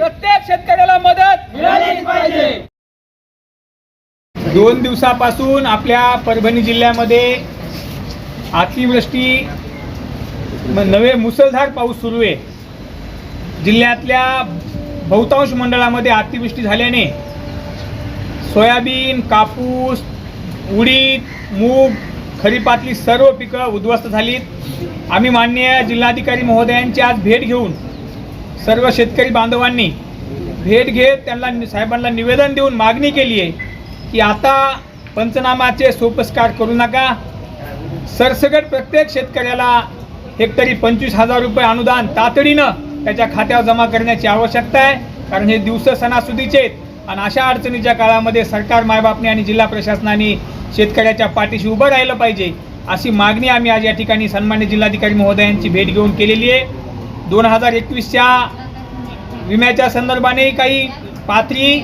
प्रत्येक शेतकऱ्याला मदत मिळालीच पाहिजे. दोन दिवसापासून आपल्या परभणी जिल्ह्यामध्ये अतिवृष्टी नवे मुसळधार पाऊस सुरू आहे. जिल्ह्यातल्या बहुतांश मंडळामध्ये अतिवृष्टी झाल्याने सोयाबीन कापूस उडीद मूग खरीपातली सर्व पिकं उद्ध्वस्त झालीत. आम्ही माननीय जिल्हाधिकारी महोदयांची आज भेट घेऊन सर्व शेतकरी बांधवांनी भेट घेत त्यांना साहेबांना निवेदन देऊन मागणी केली आहे की आता पंचनामाचे सोपस्कार करू नका. सरसगट प्रत्येक शेतकऱ्याला हेक्टरी पंचवीस हजार रुपये अनुदान तातडीनं त्याच्या खात्यावर जमा करण्याची आवश्यकता आहे. कारण हे दिवस सणासुदीचे आहेत. आणि अशा अडचणीच्या काळामध्ये सरकार मायबापने आणि जिल्हा प्रशासनाने शेतकऱ्याच्या पाठीशी उभं राहिलं पाहिजे अशी मागणी आम्ही आज या ठिकाणी सन्मान्य जिल्हाधिकारी महोदयांची भेट घेऊन केलेली आहे. दोन हजार एकवीसच्या विम्याच्या संदर्भाने काही पाथरी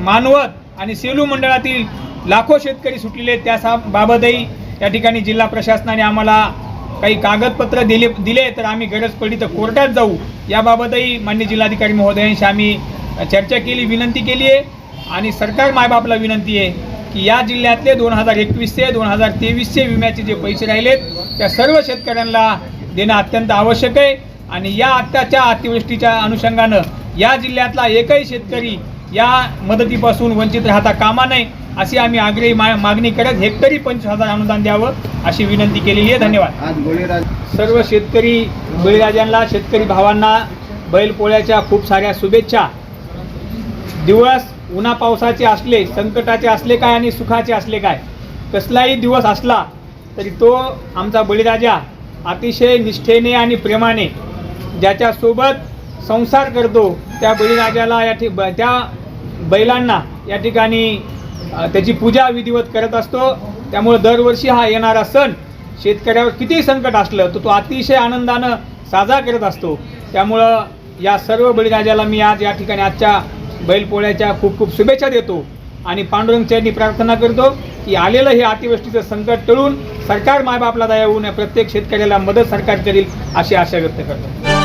मानवत आणि सेलू मंडळातील लाखो शेतकरी सुटलेले आहेत. त्या बाबतही या ठिकाणी जिल्हा प्रशासनाने आम्हाला काही कागदपत्र दिले दिले तर आम्ही गरज पडली तर कोर्टात जाऊ. याबाबतही मान्य जिल्हाधिकारी महोदयांशी आम्ही चर्चा केली विनंती केली आहे. आणि सरकार मायबापला विनंती आहे की या जिल्ह्यातले दोन हजार एकवीसचे दोन हजार तेवीसचे विम्याचे जे पैसे राहिलेत त्या सर्व शेतकऱ्यांना देणं अत्यंत आवश्यक आहे. आणि या आत्ताच्या अतिवृष्टीच्या अनुषंगानं या जिल्ह्यातला एकही शेतकरी या मदतीपासून वंचित राहता कामा नये अशी आम्ही आग्रही मा मागणी करत हेक्टरी पंचवीस हजार अनुदान द्यावं अशी विनंती केलेली आहे. धन्यवाद. सर्व शेतकरी बळीराजांना शेतकरी भावांना बैलपोळ्याच्या खूप साऱ्या शुभेच्छा. दिवस उन्हा पावसाचे असले संकटाचे असले काय आणि सुखाचे असले काय? कसलाही दिवस असला तरी तो आमचा बळीराजा अतिशय निष्ठेने आणि प्रेमाने ज्याच्यासोबत संसार करतो त्या बळीराजाला या ठिक त्या बैलांना या ठिकाणी त्याची पूजा विधिवत करत असतो. त्यामुळे दरवर्षी हा येणारा सण शेतकऱ्यावर कितीही संकट असलं तर तो अतिशय आनंदानं साजरा करत असतो. त्यामुळं या सर्व बळीराजाला मी आज या ठिकाणी आजच्या बैलपोळ्याच्या खूप खूप शुभेच्छा देतो आणि पांडुरंगच्यांनी प्रार्थना करतो की आलेलं हे अतिवृष्टीचं संकट टळून सरकार मायबापला दया होऊन प्रत्येक शेतकऱ्याला मदत सरकार करील अशी आशा व्यक्त करतो.